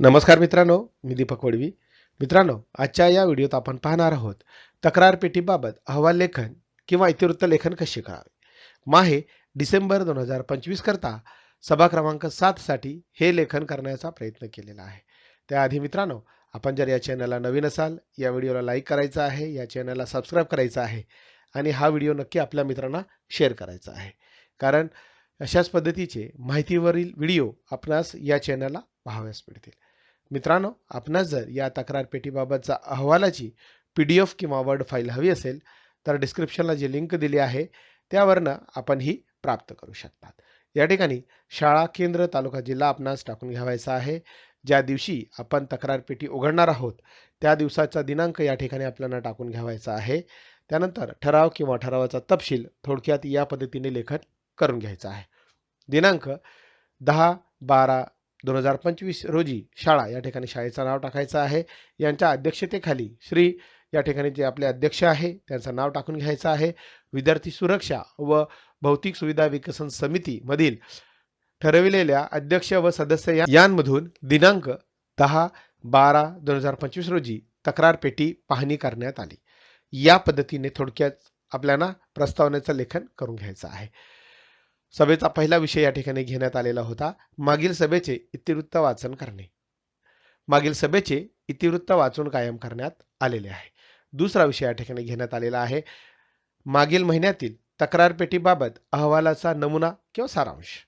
नमस्कार मित्रांनो मी दीपक वडवी. मित्रांनो आजच्या या व्हिडिओत आपण पाहणार आहोत तक्रार पेटीबाबत अहवाल लेखन किंवा इतिवृत्त लेखन कसे करावे? माहे डिसेंबर दोन हजार पंचवीस करता सभा क्रमांक सातसाठी हे लेखन करण्याचा प्रयत्न केलेला आहे. त्याआधी मित्रांनो आपण जर या चॅनलला नवीन असाल या व्हिडिओला लाईक करायचा आहे या चॅनलला सबस्क्राईब करायचा आहे आणि हा व्हिडिओ नक्की आपल्या मित्रांना शेअर करायचा आहे. कारण अशाच पद्धतीचे माहितीवरील व्हिडिओ आपणास या चॅनलला पाहाव्यास मिळतील. मित्रांनो आपणास जर या तक्रार पेटीबाबतचा अहवालाची पी डी एफ किंवा वर्ड फाईल हवी असेल तर डिस्क्रिप्शनला जी लिंक दिली आहे त्यावरनं आपण ही प्राप्त करू शकतात. या ठिकाणी शाळा केंद्र तालुका जिल्हा आपणास टाकून घ्यावायचा आहे. ज्या दिवशी आपण तक्रार पेटी उघडणार आहोत त्या दिवसाचा दिनांक या ठिकाणी आपल्याला टाकून घ्यावायचा आहे. त्यानंतर ठराव किंवा ठरावाचा तपशील थोडक्यात या पद्धतीने लेखन करून घ्यायचा आहे. दिनांक दहा बारा दोन हजार पंचवीस रोजी शाळा या ठिकाणी शाळेचं नाव टाकायचं आहे. यांच्या अध्यक्षतेखाली श्री या ठिकाणी जे आपले अध्यक्ष आहे त्यांचं नाव टाकून घ्यायचं आहे. विद्यार्थी सुरक्षा व भौतिक सुविधा विकसन समितीमधील ठरविलेल्या अध्यक्ष व सदस्य यांमधून दिनांक दहा बारा दोन हजार पंचवीस रोजी तक्रार पेटी पाहणी करण्यात आली. या पद्धतीने थोडक्यात आपल्याला प्रस्तावनेचं लेखन करून घ्यायचं आहे. सभेचा पहिला विषय या ठिकाणी घेण्यात आलेला होता. मागील सभेचे इतिवृत्त वाचन करणे. मागील सभेचे इतिवृत्त वाचून कायम करण्यात आलेले आहे. दुसरा विषय या ठिकाणी घेण्यात आलेला आहे. मागील महिन्यातील तक्रारपेटीबाबत अहवालाचा नमुना किंवा सारांश.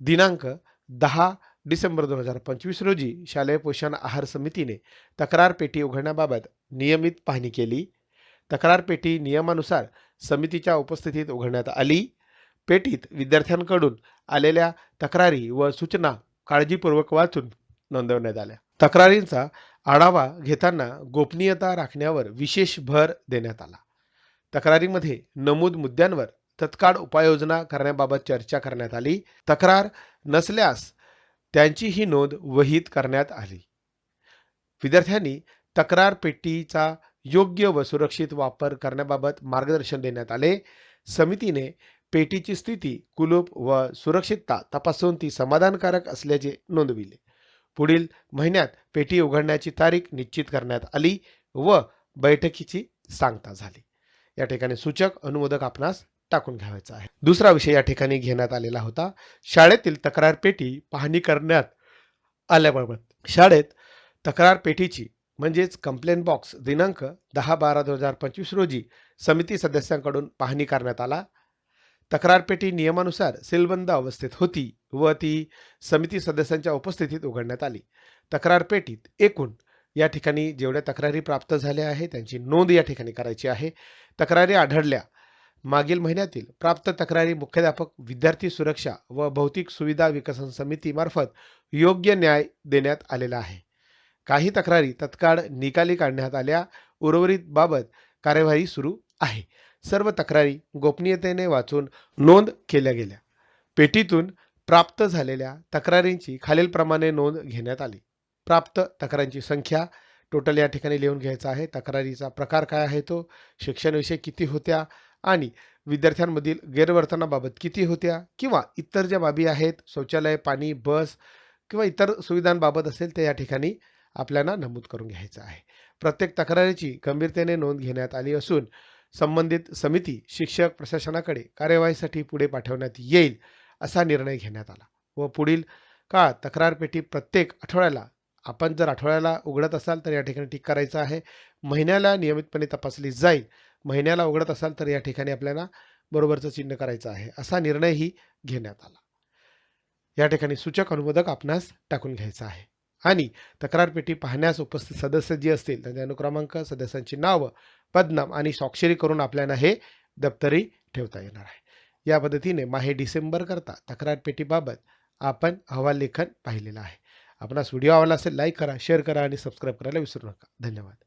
दिनांक दहा डिसेंबर दोन हजार पंचवीस रोजी शालेय पोषण आहार समितीने तक्रारपेटी उघडण्याबाबत नियमित पाहणी केली. तक्रार पेटी नियमानुसार समितीच्या उपस्थितीत उघडण्यात आली. पेटीत विद्यार्थ्यांकडून आलेल्या तक्रारी व सूचना काळजीपूर्वक वाचून नोंदवण्यात आल्या. तक्रारींचा आढावा घेताना गोपनीयता राखण्यावर विशेष भर देण्यात आला. तक्रारीमध्ये नमूद मुद्द्यांवर तत्काळ उपाययोजना करण्याबाबत चर्चा करण्यात आली. तक्रार नसल्यास त्यांचीही नोंद वहीत करण्यात आली. विद्यार्थ्यांनी तक्रार पेटीचा योग्य व सुरक्षित वापर करण्याबाबत मार्गदर्शन देण्यात आले. समितीने पेटीची स्थिती कुलूप व सुरक्षितता तपासून ती समाधानकारक असल्याचे नोंदविले. पुढील महिन्यात पेटी उघडण्याची तारीख निश्चित करण्यात आली व बैठकीची सांगता झाली. या ठिकाणी सूचक अनुमोदक आपणास टाकून घ्यावायचा आहे. दुसरा विषय या ठिकाणी घेण्यात आलेला होता. शाळेतील तक्रार पेटी पाहणी करण्यात आल्याबाबत शाळेत तक्रार पेटीची म्हणजेच कंप्लेंट बॉक्स दिनांक दहा बारा दोन हजार पंचवीस रोजी समिती सदस्यांकडून पाहणी करण्यात आला. तक्रारपेटी नियमानुसार सीलबंद अवस्थेत होती व ती समिती सदस्यांच्या उपस्थितीत उघडण्यात आली. तक्रार पेटीत एकूण या ठिकाणी जेवढ्या तक्रारी प्राप्त झाल्या आहे त्यांची नोंद या ठिकाणी करायची आहे. तक्रारी आढळल्या. मागील महिन्यातील प्राप्त तक्रारी मुख्याध्यापक विद्यार्थी सुरक्षा व भौतिक सुविधा विकसन समितीमार्फत योग्य न्याय देण्यात आलेला आहे. काही तक्रारी तत्काळ निकाली काढण्यात आल्या. उर्वरित बाबत कार्यवाही सुरू आहे. सर्व तक्रारी गोपनीयतेने वाचून नोंद केल्या गेल्या. पेटीतून प्राप्त झालेल्या तक्रारींची खालीलप्रमाणे नोंद घेण्यात आली. प्राप्त तक्रारींची संख्या टोटल या ठिकाणी लिहून घ्यायचा आहे. तक्रारीचा प्रकार काय आहे तो शिक्षणविषय किती होत्या आणि विद्यार्थ्यांमधील गैरवर्तनाबाबत किती होत्या किंवा इतर ज्या बाबी आहेत शौचालय पाणी बस किंवा इतर सुविधांबाबत असेल ते या ठिकाणी आपल्याला नमूद करून घ्यायचं आहे. प्रत्येक तक्रारीची गंभीरतेने नोंद घेण्यात आली असून संबंधित समिती शिक्षक प्रशासनाकडे कार्यवाहीसाठी पुढे पाठवण्यात येईल असा निर्णय घेण्यात आला व पुढील काळात तक्रारपेटी प्रत्येक आठवड्याला आपण जर आठवड्याला उघडत असाल तर या ठिकाणी ठीक करायचं आहे. महिन्याला नियमितपणे तपासली जाईल. महिन्याला उघडत असाल तर या ठिकाणी आपल्याला बरोबरचं चिन्ह करायचं आहे असा निर्णयही घेण्यात आला. या ठिकाणी सूचक अनुमोदक आपणास टाकून घ्यायचा आहे. आणि तक्रारपेटी पाहण्यास उपस्थित सदस्य जे असतील त्यांचे अनुक्रमांक सदस्यांची नावं पदनाम आणि स्वाक्षरी करून आपल्याला हे दप्तरी ठेवता येणार आहे. या पद्धतीने माहे डिसेंबर करता तक्रार आपण अहवाल लेखन पाहिलेलं आहे. आपणास व्हिडिओ आवडला असेल लाईक करा शेअर करा आणि सबस्क्राईब करायला विसरू नका. धन्यवाद.